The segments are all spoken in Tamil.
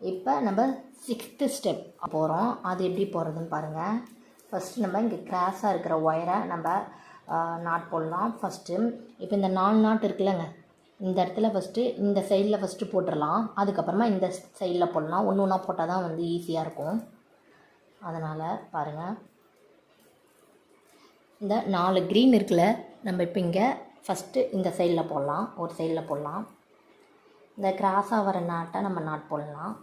இப்போ நம்ம சிக்ஸ்த்து ஸ்டெப் போகிறோம் அது எப்படி போகிறதுன்னு பாருங்கள் ஃபஸ்ட்டு நம்ம இங்கே கிராஸாக இருக்கிற ஒயரை நம்ம நாட் போடலாம். ஃபஸ்ட்டு இப்போ இந்த நாலு நாட் இருக்குல்லங்க. இந்த இடத்துல ஃபஸ்ட்டு இந்த சைடில் ஃபஸ்ட்டு போட்டுடலாம் அதுக்கப்புறமா இந்த சைடில் போடலாம். ஒன்று ஒன்றா போட்டால் தான் வந்து ஈஸியாக இருக்கும். அதனால் பாருங்கள் இந்த நாலு க்ரீன் இருக்குல்ல நம்ம இப்போ இங்கே ஃபஸ்ட்டு இந்த சைடில் போடலாம். ஒரு சைடில் போடலாம். இந்த கிராஸாக வர நாட்டை நம்ம நாட் போடலாம்.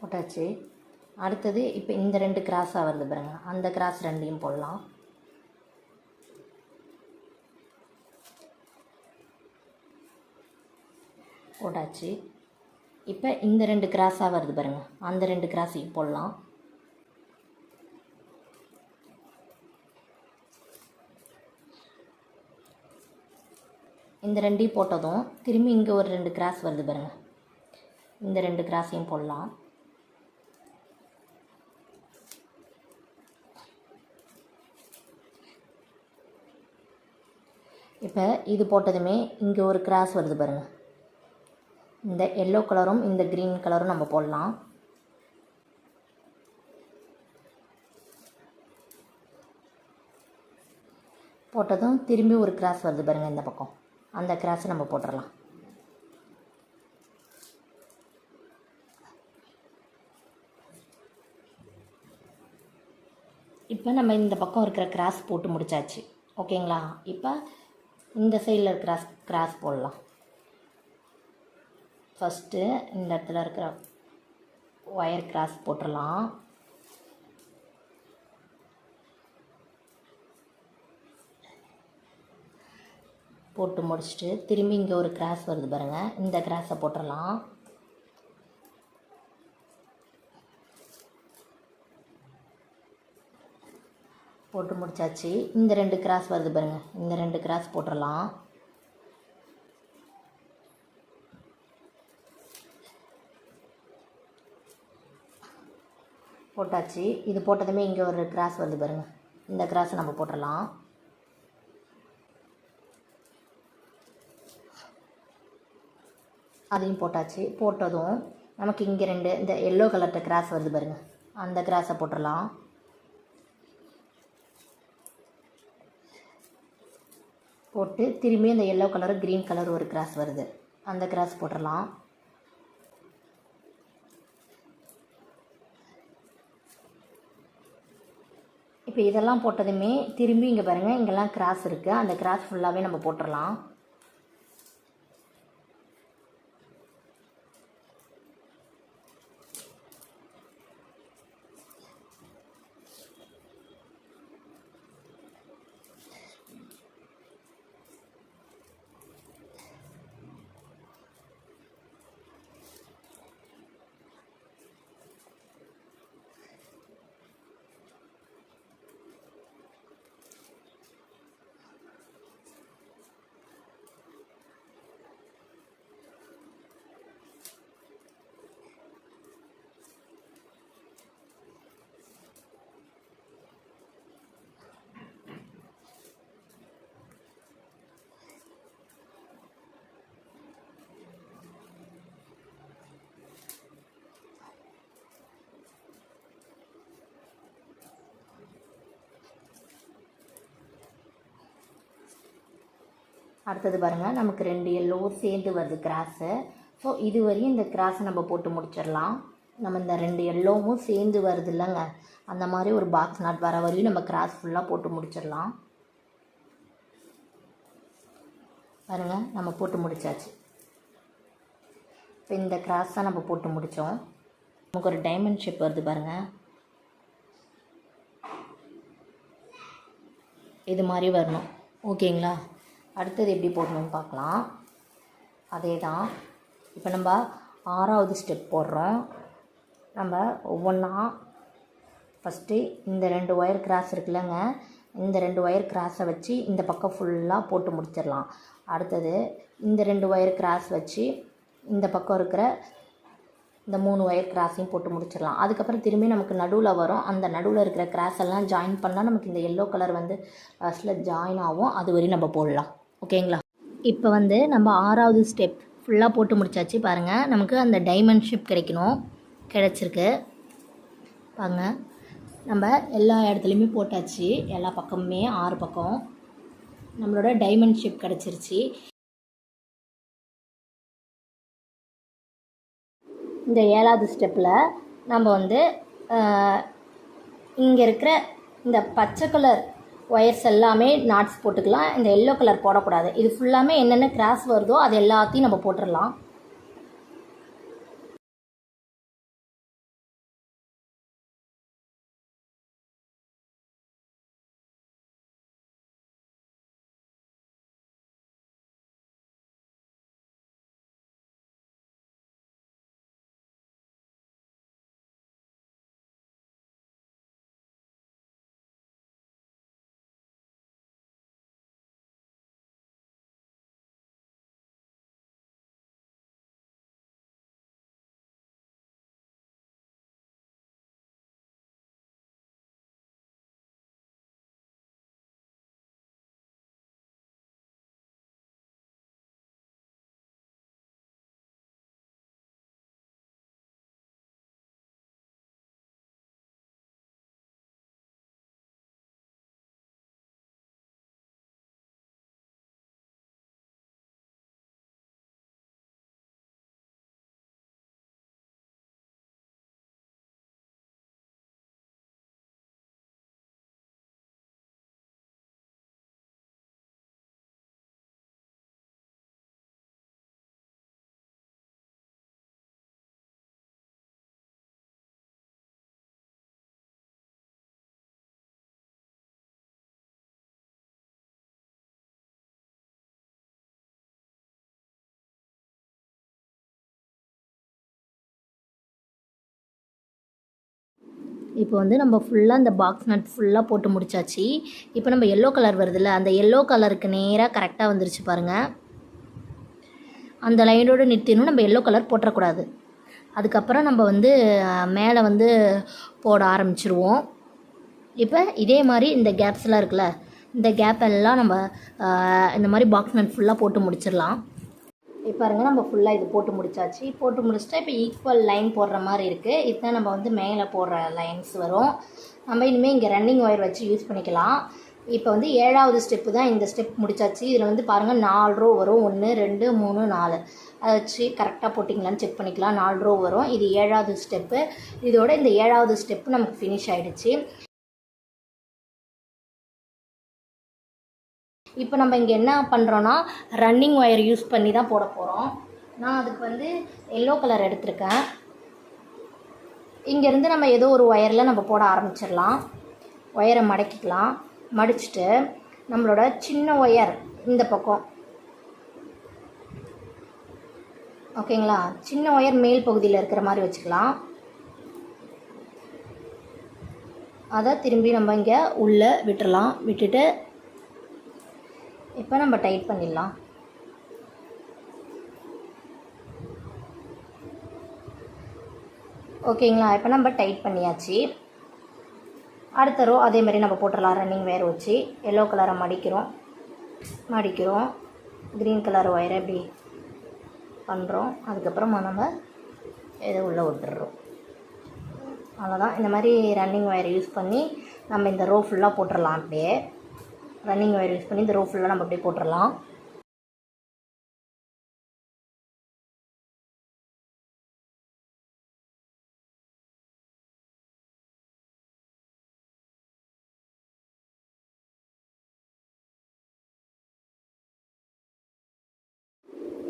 போட்டாச்சு. அடுத்தது இப்போ இந்த ரெண்டு கிராஸாக வருது பாருங்க. அந்த கிராஸ் ரெண்டையும் போடலாம். போட்டாச்சு. இப்போ இந்த ரெண்டு கிராஸாக வருது பாருங்க. அந்த ரெண்டு கிராஸையும் போடலாம். இந்த ரெண்டையும் போட்டதும் திரும்பி இங்கே ஒரு ரெண்டு கிராஸ் வருது பாருங்கள் இந்த ரெண்டு கிராஸையும் போடலாம். இப்போ இது போட்டதுமே இங்கே ஒரு கிராஸ் வருது பாருங்கள் இந்த எல்லோ கலரும் இந்த க்ரீன் கலரும் நம்ம போடலாம். போட்டதும் திரும்பி ஒரு கிராஸ் வருது பாருங்கள் இந்த பக்கம். அந்த கிராஸை நம்ம போட்டுடலாம் இப்போ நம்ம இந்த பக்கம் இருக்கிற கிராஸ் போட்டு முடிச்சாச்சு. ஓகேங்களா? இப்போ இந்த சைடில் இருக்கிற கிராஸ் போடலாம். ஃபஸ்ட்டு இந்த இடத்துல இருக்கிற ஒயர் கிராஸ் போட்டுடலாம் போட்டு முடிச்சுட்டு திரும்பி இங்கே ஒரு கிராஸ் வருது பாருங்கள் இந்த கிராஸை போட்டுடலாம் போட்டு முடிச்சாச்சு. இந்த ரெண்டு கிராஸ் வருது பாருங்கள் இந்த ரெண்டு கிராஸ் போட்டுடலாம் போட்டாச்சு. இது போட்டதுமே இங்கே ஒரு கிராஸ் வருது பாருங்கள் இந்த கிராஸை நம்ம போட்டுடலாம் அதையும் போட்டாச்சு. போட்டதும் நமக்கு இங்கே ரெண்டு இந்த எல்லோ கலர்ட்ட கிராஸ் வருது பாருங்கள் அந்த கிராஸை போட்டுடலாம். போட்டு திரும்பி அந்த எல்லோ கலரு க்ரீன் கலர் ஒரு கிராஸ் வருது. அந்த கிராஸ் போட்டுடலாம். இப்போ இதெல்லாம் போட்டதுமே திரும்பி இங்கே பாருங்கள் இங்கெல்லாம் கிராஸ் இருக்குது அந்த கிராஸ் ஃபுல்லாகவே நம்ம போட்டுடலாம். அடுத்தது பாருங்கள் நமக்கு ரெண்டு எல்லோ சேர்ந்து வருது கிராஸு ஸோ இது வரையும் இந்த கிராஸை நம்ம போட்டு முடிச்சிடலாம். நம்ம இந்த ரெண்டு எல்லோவும் சேர்ந்து வருது இல்லைங்க. அந்த மாதிரி ஒரு பாக்ஸ் நாட் வர வரையும் நம்ம கிராஸ் ஃபுல்லாக போட்டு முடிச்சிடலாம். பாருங்கள் நம்ம போட்டு முடிச்சாச்சு. இப்போ இந்த கிராஸ் தான் நம்ம போட்டு முடித்தோம் நமக்கு ஒரு டைமண்ட் ஷேப் வருது பாருங்கள் இது மாதிரி வரணும். ஓகேங்களா அடுத்தது எப்படி போடணும்னு பார்க்கலாம். அதே தான் இப்போ நம்ம ஆறாவது ஸ்டெப் போடுறோம். நம்ம ஒவ்வொன்றா ஃபஸ்ட்டு இந்த ரெண்டு ஒயர் கிராஸ் இருக்குல்லங்க. இந்த ரெண்டு ஒயர் கிராஸை வச்சு இந்த பக்கம் ஃபுல்லாக போட்டு முடிச்சிடலாம். அடுத்தது இந்த ரெண்டு ஒயர் கிராஸ் வச்சு இந்த பக்கம் இருக்கிற இந்த மூணு ஒயர் கிராஸையும் போட்டு முடிச்சிடலாம். அதுக்கப்புறம் திரும்பி நமக்கு நடுவில் வரும். அந்த நடுவில் இருக்கிற கிராஸ் எல்லாம் ஜாயின் பண்ணால் நமக்கு இந்த எல்லோ கலர் வந்து ஃபஸ்ட்டில் ஜாயின் ஆகும். அது வரையும் நம்ம போடலாம். ஓகேங்களா? இப்போ வந்து நம்ம ஆறாவது ஸ்டெப் ஃபுல்லாக போட்டு முடிச்சாச்சு பாருங்கள் நமக்கு அந்த டைமண்ட் ஷிப் கிடைக்கணும். கிடச்சிருக்கு. பாருங்க. நம்ம எல்லா இடத்துலையுமே போட்டாச்சு. எல்லா பக்கமுமே ஆறு பக்கம். நம்மளோட டைமண்ட் ஷிப் கிடச்சிருச்சு. இந்த ஏழாவது ஸ்டெப்பில் நம்ம வந்து இங்கே இருக்கிற இந்த பச்சை கலர் ஒயர்ஸ் எல்லாமே நாட்ஸ் போட்டுக்கலாம். இந்த எல்லோ கலர் போடக்கூடாது. இது ஃபுல்லாமே என்னென்ன கிராஸ் வருதோ அது எல்லாத்தையும் நம்ம போட்டுடலாம் இப்போ வந்து நம்ம ஃபுல்லாக அந்த பாக்ஸ் நட் ஃபுல்லாக போட்டு முடிச்சாச்சு. இப்போ நம்ம எல்லோ கலர் வருதுல்ல அந்த எல்லோ கலருக்கு நேராக கரெக்டாக வந்துருச்சு பாருங்கள் அந்த லைனோடு நிறுத்தினும் நம்ம எல்லோ கலர் போட்டுறக்கூடாது. அதுக்கப்புறம் நம்ம வந்து மேலே வந்து போட ஆரம்பிச்சிருவோம். இப்போ இதே மாதிரி இந்த கேப்ஸ்லாம் இருக்குல்ல இந்த கேப் எல்லாம் நம்ம இந்த மாதிரி பாக்ஸ் நட் ஃபுல்லாக போட்டு முடிச்சிடலாம். இப்போ பாருங்க நம்ம ஃபுல்லாக இது போட்டு முடிச்சாச்சு. போட்டு முடிச்சிட்டா இப்போ ஈக்குவல் லைன் போடுற மாதிரி இருக்குது இதுதான் நம்ம வந்து மேலே போடுற லைன்ஸ் வரும். நம்ம இனிமேல் இங்கே ரன்னிங் ஒயர் வச்சு யூஸ் பண்ணிக்கலாம். இப்போ வந்து ஏழாவது ஸ்டெப்பு தான் இந்த ஸ்டெப் முடிச்சாச்சு. இதில் வந்து பாருங்கள் நாலு ரோ வரும். ஒன்று ரெண்டு மூணு நாலு. அதை வச்சு கரெக்டாக போட்டிங்களான்னு செக் பண்ணிக்கலாம். நாலு ரோ வரும். இது ஏழாவது ஸ்டெப்பு இதோட இந்த ஏழாவது ஸ்டெப்பு நமக்கு ஃபினிஷ் ஆகிடுச்சு இப்போ நம்ம இங்கே என்ன பண்ணுறோன்னா ரன்னிங் ஒயர் யூஸ் பண்ணி தான் போட போகிறோம் நான் அதுக்கு வந்து எல்லோ கலர் எடுத்திருக்கேன். இங்கேருந்து நம்ம ஏதோ ஒரு ஒயரில் நம்ம போட ஆரம்பிச்சிடலாம். ஒயரை மடக்கிக்கலாம். மடிச்சுட்டு நம்மளோட சின்ன ஒயர் இந்த பக்கம். ஓகேங்களா சின்ன ஒயர் மேல் பகுதியில் இருக்கிற மாதிரி வச்சுக்கலாம். அதை திரும்பி நம்ம இங்கே உள்ளே விட்டுடலாம் விட்டுட்டு இப்போ நம்ம டைட் பண்ணிடலாம். ஓகேங்களா? இப்போ நம்ம டைட் பண்ணியாச்சு. அடுத்த ரோ அதே மாதிரி நம்ம போட்டுடலாம். ரன்னிங் வேர் வச்சு. எல்லோ கலரை மடிக்கிறோம். மடிக்கிறோம். க்ரீன் கலர் ஒயரை இப்படி பண்ணுறோம் அதுக்கப்புறமா நம்ம இதை உள்ளே விட்டுடுறோம் அவ்வளோதான் இந்த மாதிரி ரன்னிங் ஒயர் யூஸ் பண்ணி நம்ம இந்த ரோ ஃபுல்லாக போட்டுடலாம் அப்படியே. ரன்னிங் ஒயர் யூஸ் பண்ணி இந்த ரோ ஃபுல்லாக நம்ம அப்படியே போட்டுடலாம்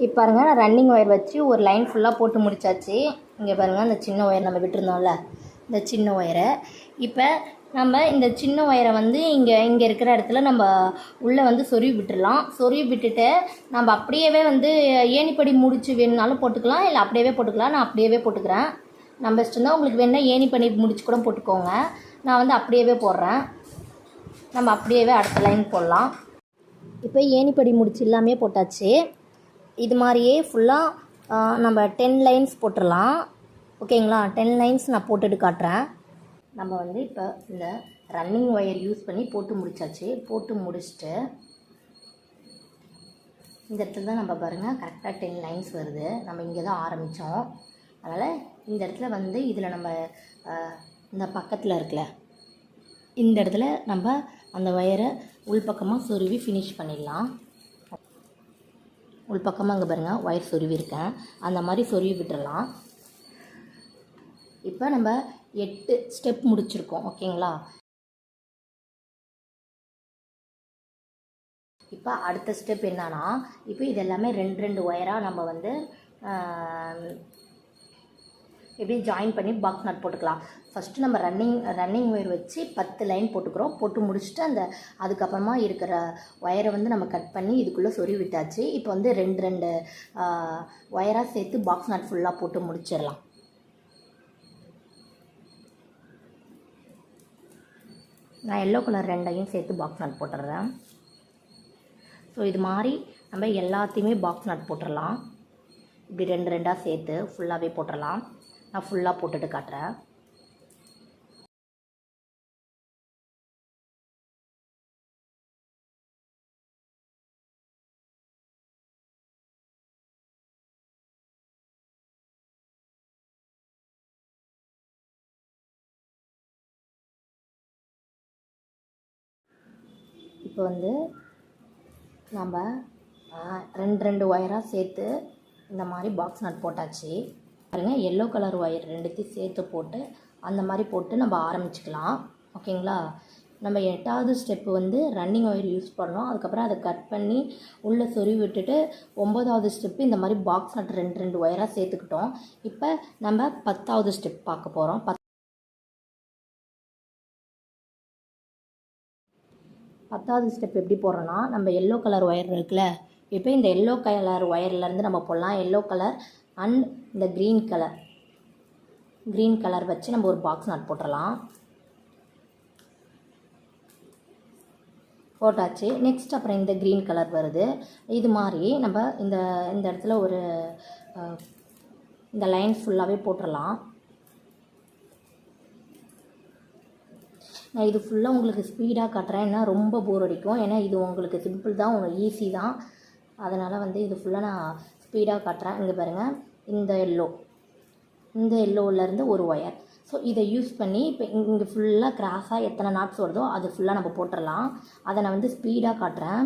இப்போ பாருங்கள் நான் ரன்னிங் ஒயர் வச்சு ஒரு லைன் ஃபுல்லாக போட்டு முடிச்சாச்சு. இங்கே பாருங்கள் அந்த சின்ன ஒயர் நம்ம விட்டுருந்தோம்ல இந்த சின்ன ஒயரை இப்போ நம்ம இந்த சின்ன ஒயரை வந்து இங்கே இங்கே இருக்கிற இடத்துல நம்ம உள்ளே வந்து சொருவி விட்டுடலாம் சொருவி விட்டுட்டு நம்ம அப்படியே வந்து ஏணிப்படி முடிச்சு வேணுனாலும் போட்டுக்கலாம். இல்லை அப்படியே போட்டுக்கலாம். நான் அப்படியே போட்டுக்கிறேன். நம்ம இஷ்டம் தான் உங்களுக்கு வேணால் ஏணிப்படி முடிச்சு கூட போட்டுக்கோங்க. நான் வந்து அப்படியே போடுறேன். நம்ம அப்படியே அடுத்த லைன் போடலாம். இப்போ ஏணிப்படி முடிச்சு எல்லாமே போட்டாச்சு. இது மாதிரியே ஃபுல்லாக நம்ம டென் லைன்ஸ் போட்டுடலாம் ஓகேங்களா டென் லைன்ஸ் நான் போட்டுட்டு காட்டுறேன். நம்ம வந்து இப்போ இந்த ரன்னிங் ஒயர் யூஸ் பண்ணி போட்டு முடிச்சாச்சு. போட்டு முடிச்சுட்டு இந்த இடத்துல தான் நம்ம பாருங்கள் கரெக்டாக டென் லைன்ஸ் வருது. நம்ம இங்கே தான் ஆரம்பித்தோம் அதனால் இந்த இடத்துல வந்து இதில் நம்ம இந்த பக்கத்தில் இருக்குல்ல இந்த இடத்துல நம்ம அந்த ஒயரை உள்பக்கமாக சொருவி ஃபினிஷ் பண்ணிடலாம். உள்பக்கமாக அங்கே பாருங்கள் ஒயர் சொருவி இருக்கேன். அந்த மாதிரி சொருவி விட்டுறலாம். இப்போ நம்ம எட்டு ஸ்டெப் முடிச்சிருக்கோம் ஓகேங்களா? இப்போ அடுத்த ஸ்டெப் என்னன்னா இப்போ இது எல்லாமே ரெண்டு ரெண்டு ஒயராக நம்ம வந்து எப்படி ஜாயின் பண்ணி பாக்ஸ் நட் போட்டுக்கலாம். ஃபஸ்ட்டு நம்ம ரன்னிங் ரன்னிங் ஒயர் வச்சு பத்து லைன் போட்டுக்கிறோம். போட்டு முடிச்சுட்டு அந்த அதுக்கப்புறமா இருக்கிற ஒயரை வந்து நம்ம கட் பண்ணி இதுக்குள்ளே சொறி விட்டாச்சு. இப்போ வந்து ரெண்டு ரெண்டு ஒயராக சேர்த்து பாக்ஸ் நட் ஃபுல்லாக போட்டு முடிச்சிடலாம். நான் எல்லோ கலர் ரெண்டையும் சேர்த்து பாக்ஸ் நட் போட்டுடுறேன் ஸோ இது மாதிரி நம்ம எல்லாத்தையுமே பாக்ஸ் நட் போட்டுடலாம் இப்படி ரெண்டு ரெண்டாக சேர்த்து ஃபுல்லாகவே போட்டுடலாம் நான் ஃபுல்லாக போட்டுட்டு காட்டுறேன். இப்போ வந்து நம்ம ரெண்டு ரெண்டு ஒயராக சேர்த்து இந்த மாதிரி பாக்ஸ் நட் போட்டாச்சு. பாருங்கள் எல்லோ கலர் ஒயர் ரெண்டுத்தையும் சேர்த்து போட்டு அந்த மாதிரி போட்டு நம்ம ஆரம்பிச்சுக்கலாம். ஓகேங்களா? நம்ம எட்டாவது ஸ்டெப்பு வந்து ரன்னிங் ஒயர் யூஸ் பண்ணோம் அதுக்கப்புறம் அதை கட் பண்ணி உள்ளே சொருவி விட்டுட்டு ஒம்பதாவது ஸ்டெப்பு இந்த மாதிரி பாக்ஸ் நட் ரெண்டு ரெண்டு ஒயராக சேர்த்துக்கிட்டோம். இப்போ நம்ம பத்தாவது ஸ்டெப் பார்க்க போகிறோம் பத்தாவது ஸ்டெப் எப்படி போடுறோன்னா நம்ம எல்லோ கலர் ஒயர் இருக்குல்ல இப்போ இந்த எல்லோ கலர் ஒயர்லேருந்து நம்ம போடலாம். எல்லோ கலர் அண்ட் இந்த க்ரீன் கலர் க்ரீன் கலர் வச்சு நம்ம ஒரு பாக்ஸ் நாட் போட்டுடலாம் போட்டாச்சு. நெக்ஸ்ட் அப்புறம் இந்த க்ரீன் கலர் வருது. இது மாதிரி நம்ம இந்த இந்த இடத்துல ஒரு இந்த லைன் ஃபுல்லாகவே போட்டுடலாம் நான் இது ஃபுல்லாக உங்களுக்கு ஸ்பீடாக காட்டுறேன். ஏன்னா ரொம்ப போர் அடிக்கும். ஏன்னா இது உங்களுக்கு சிம்பிள் தான் உங்களுக்கு ஈஸி தான். அதனால் வந்து இது ஃபுல்லாக நான் ஸ்பீடாக காட்டுறேன். இங்கே பாருங்கள் இந்த எல்லோ இந்த எல்லோவிலேருந்து ஒரு ஒயர் ஸோ இதை யூஸ் பண்ணி இப்போ இங்கே ஃபுல்லாக கிராஸாக எத்தனை நாட்ஸ் வருதோ அது ஃபுல்லாக நம்ம போட்டுடலாம் அதை நான் வந்து ஸ்பீடாக காட்டுறேன்.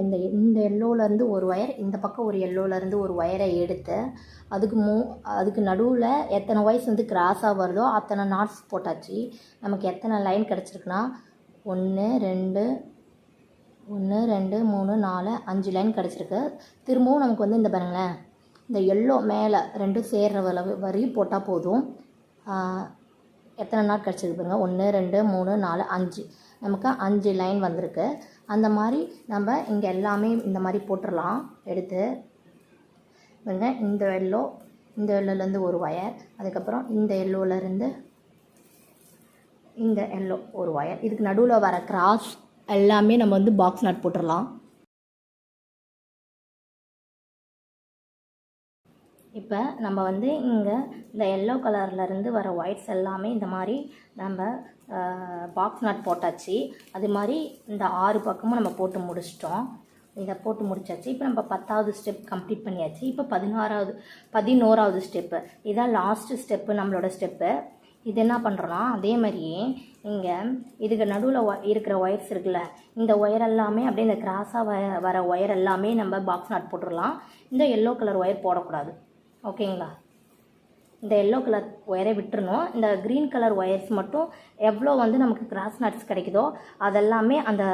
இந்த இந்த எல்லோலேருந்து ஒரு ஒயர் இந்த பக்கம் ஒரு எல்லோலேருந்து ஒரு ஒயரை எடுத்து அதுக்கு மூ அதுக்கு நடுவில் எத்தனை ஒயர்ஸ் வந்து கிராஸாக வருதோ அத்தனை நாட்ஸ் போட்டாச்சு. நமக்கு எத்தனை லைன் கிடச்சிருக்குன்னா ஒன்று ரெண்டு ஒன்று ரெண்டு மூணு நாலு அஞ்சு லைன் கிடச்சிருக்கு. திரும்பவும் நமக்கு வந்து இந்த பாருங்களேன் இந்த எல்லோ மேலே ரெண்டும் சேர்ற வரையும் போட்டால் போதும். எத்தனை நாட் கிடச்சிருக்கு பாருங்கள் ஒன்று ரெண்டு மூணு நாலு அஞ்சு. நமக்கு அஞ்சு லைன் வந்திருக்கு. அந்த மாதிரி நம்ம இங்கே எல்லாமே இந்த மாதிரி போட்டுடலாம் எடுத்து பாருங்க இந்த எல்லோ இந்த எல்லோலேருந்து ஒரு ஒயர் அதுக்கப்புறம் இந்த எல்லோலேருந்து இந்த எல்லோ ஒரு ஒயர் இதுக்கு நடுவில் வர கிராஸ் எல்லாமே நம்ம வந்து பாக்ஸ் நட் போட்டுடலாம் இப்போ நம்ம வந்து இங்கே இந்த எல்லோ கலர்லேருந்து வர ஒயிட்ஸ் எல்லாமே இந்த மாதிரி நம்ம பாக்ஸ் நாட் போட்டாச்சு. அது மாதிரி இந்த ஆறு பக்கமும் நம்ம போட்டு முடிச்சிட்டோம். இதை போட்டு முடிச்சாச்சு. இப்போ நம்ம பத்தாவது ஸ்டெப் கம்ப்ளீட் பண்ணியாச்சு. இப்போ பதினாறாவது பதினோராவது ஸ்டெப்பு இதான் லாஸ்ட்டு ஸ்டெப்பு நம்மளோட ஸ்டெப்பு இது என்ன பண்ணுறோன்னா அதே மாதிரியே இங்கே இதுக்கு நடுவில் இருக்கிற ஒயர்ஸ் இருக்குல்ல இந்த ஒயர் எல்லாமே அப்படியே இந்த கிராஸாக வ வர ஒயர் எல்லாமே நம்ம பாக்ஸ் நாட் போட்டுடலாம். இந்த எல்லோ கலர் ஒயர் போடக்கூடாது. ஓகேங்களா? இந்த எல்லோ கலர் ஒயரை விட்டுருணும் இந்த க்ரீன் கலர் ஒயர்ஸ் மட்டும் எவ்வளோ வந்து நமக்கு கிராஸ் நட்ஸ் கிடைக்குதோ அதெல்லாமே அந்த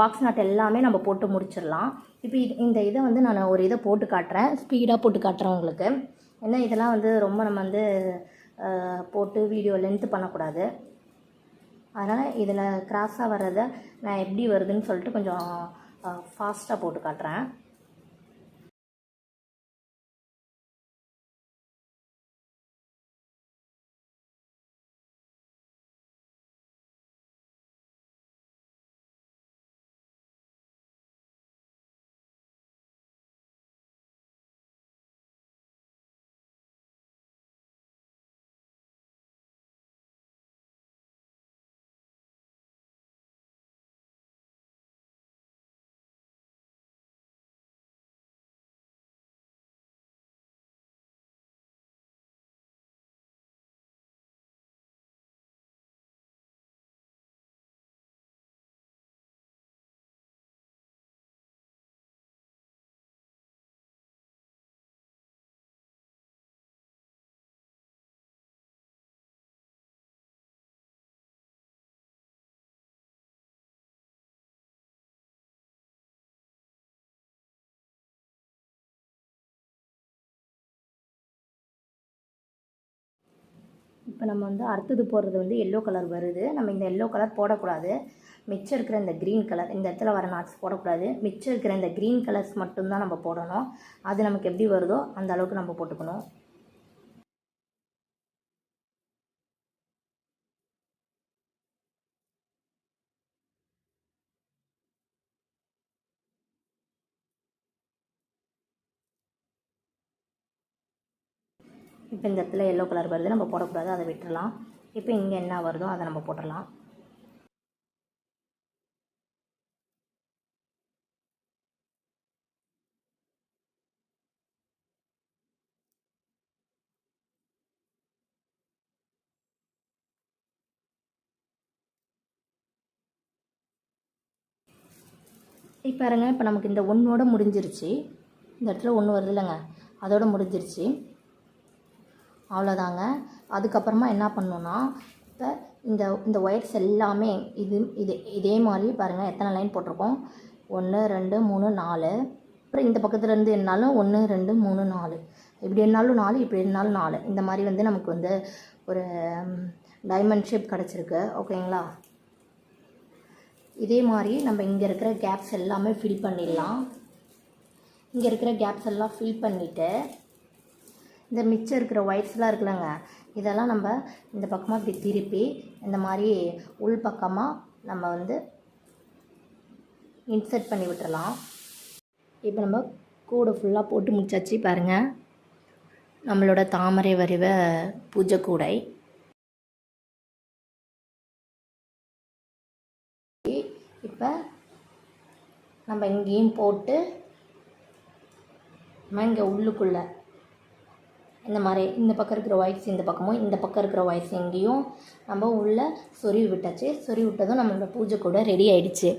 பாக்ஸ் நட் எல்லாமே நம்ம போட்டு முடிச்சிடலாம். இப்போ இது இந்த இதை வந்து நான் ஒரு இதை போட்டு காட்டுறேன். ஸ்பீடாக போட்டு காட்டுறேன் உங்களுக்கு. ஏன்னா இதெல்லாம் வந்து ரொம்ப நம்ம வந்து போட்டு வீடியோ லென்த்து பண்ணக்கூடாது. அதனால் இதில் கிராஸாக வர்றதை நான் எப்படி வருதுன்னு சொல்லிட்டு கொஞ்சம் ஃபாஸ்ட்டாக போட்டு காட்டுறேன். இப்போ நம்ம வந்து அடுத்தது போடுறது வந்து எல்லோ கலர் வருது. நம்ம இந்த எல்லோ கலர் போடக்கூடாது. மிச்சம் இருக்கிற இந்த க்ரீன் கலர் இந்த இடத்துல வர நாட்ஸ் போடக்கூடாது. மிச்சம் இருக்கிற இந்த க்ரீன் கலர்ஸ் மட்டும்தான் நம்ம போடணும். அது நமக்கு எப்படி வருதோ அந்த அளவுக்கு நம்ம போட்டுக்கணும். இப்போ இந்த இடத்துல எல்லோ கலர் வருது நம்ம போடக்கூடாது அதை விட்டுடலாம் இப்போ இங்கே என்ன வருதோ அதை நம்ம போட்டுடலாம் இப்போ பாருங்க இப்போ நமக்கு இந்த ஒன்றோட முடிஞ்சிருச்சு. இந்த இடத்துல ஒன்று வருது இல்லைங்க அதோட முடிஞ்சிருச்சு. அவ்வளோதாங்க. அதுக்கப்புறமா என்ன பண்ணணுன்னா இப்போ இந்த இந்த ஒயர்ஸ் எல்லாமே இது இது இதே மாதிரி பாருங்கள் எத்தனை லைன் போட்டிருக்கோம்? ஒன்று ரெண்டு மூணு நாலு. அப்புறம் இந்த பக்கத்தில் இருந்து என்னாலும் ஒன்று ரெண்டு மூணு நாலு. இப்படி என்னாலும் நாலு இப்படி என்னாலும் நாலு. இந்த மாதிரி வந்து நமக்கு வந்து ஒரு டைமண்ட் ஷேப் கிடச்சிருக்கு. ஓகேங்களா? இதே மாதிரி நம்ம இங்கே இருக்கிற கேப்ஸ் எல்லாமே ஃபில் பண்ணிடலாம். இங்கே இருக்கிற கேப்ஸ் எல்லாம் ஃபில் பண்ணிவிட்டு இந்த மிச்சம் இருக்கிற ஒயிட்ஸ்லாம் இருக்குல்லங்க. இதெல்லாம் நம்ம இந்த பக்கமாக இப்படி திருப்பி இந்த மாதிரி உள் பக்கமாக நம்ம வந்து இன்சர்ட் பண்ணி விட்டுறலாம். இப்போ நம்ம கூடை ஃபுல்லாக போட்டு முடிச்சாச்சு பாருங்கள் நம்மளோட தாமரை வரைவ பூஜை கூடை. இப்போ நம்ம இங்கேயும் போட்டு நம்ம இங்கே உள்ளுக்குள்ளே இந்த மாதிரி இந்த பக்கம் இருக்கிற ஒயிட்ஸ் இந்த பக்கமும் இந்த பக்கம் இருக்கிற ஒயிட்ஸ் எங்கேயும் நம்ம உள்ளே சொருவி விட்டாச்சு. சொருவி விட்டதும் நம்மளோட பூஜை கூட ரெடி ஆயிடுச்சு.